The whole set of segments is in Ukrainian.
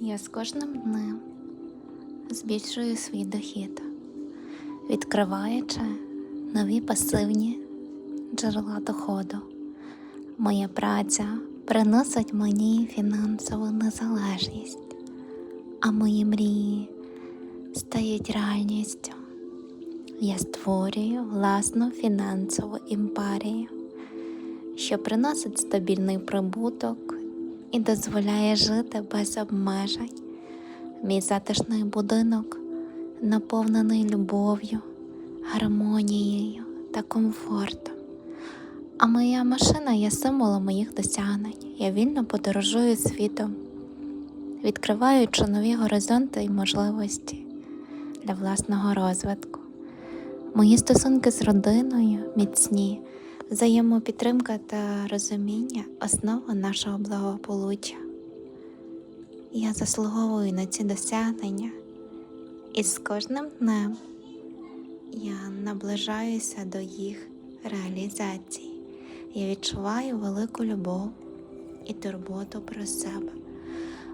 Я з кожним днем збільшую свій дохід, відкриваючи нові пасивні джерела доходу. Моя праця приносить мені фінансову незалежність, а мої мрії стають реальністю. Я створюю власну фінансову імперію, що приносить стабільний прибуток і дозволяє жити без обмежень. Мій затишний будинок наповнений любов'ю, гармонією та комфортом. А моя машина є символом моїх досягнень. Я вільно подорожую світом, відкриваючи нові горизонти і можливості для власного розвитку. Мої стосунки з родиною міцні, взаємопідтримка та розуміння основа нашого благополуччя. Я заслуговую на ці досягнення, і з кожним днем я наближаюся до їх реалізації. Я відчуваю велику любов і турботу про себе.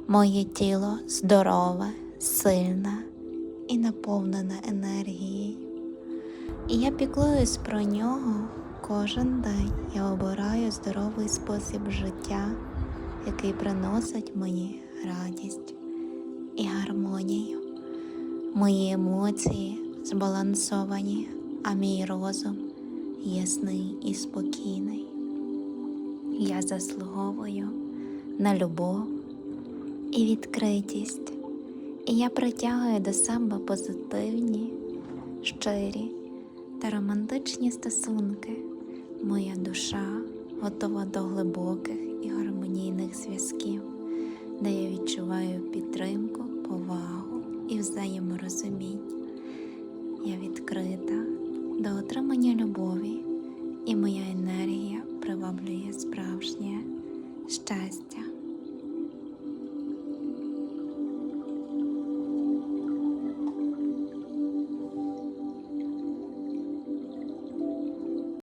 Моє тіло здорове, сильне і наповнене енергією. І я піклуюсь про нього кожен день. Я обираю здоровий спосіб життя, який приносить мені радість і гармонію. Мої емоції збалансовані, а мій розум ясний і спокійний. Я заслуговую на любов і відкритість, і я притягую до себе позитивні, щирі та романтичні стосунки. Моя душа готова до глибоких і гармонійних зв'язків, де я відчуваю підтримку, повагу і взаєморозуміння. Я відкрита до отримання любові, і моя енергія приваблює